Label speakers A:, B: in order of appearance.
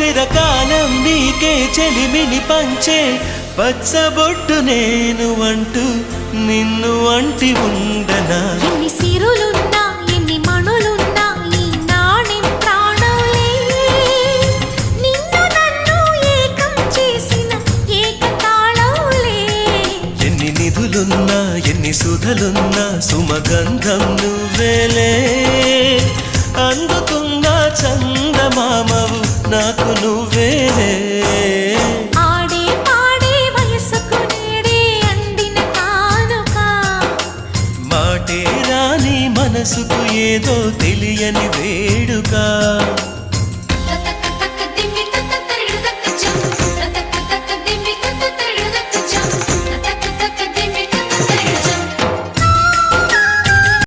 A: చిరకాలం నీకే చెలిమిని పంచే. పచ్చబొట్టు నేను అంటూ నిన్ను అంటి ఉండనా.
B: ఎన్ని సిరులున్నా ఎన్ని మణులున్నా ఈ నాణెం ప్రాణంలే. నిన్ను నన్ను ఏకం చేసిన ఏకతాళంలే.
A: ఎన్ని నిధులున్నా ఎన్ని సుధలున్నా సుమగంధం నువ్వేలే నాకు నువ్వేలే
B: ఆడే పాడే వయసుకు నేడే అందిన కానుక.
A: మాటే రాని మనసుకు ఏదో తెలియని వేడుక.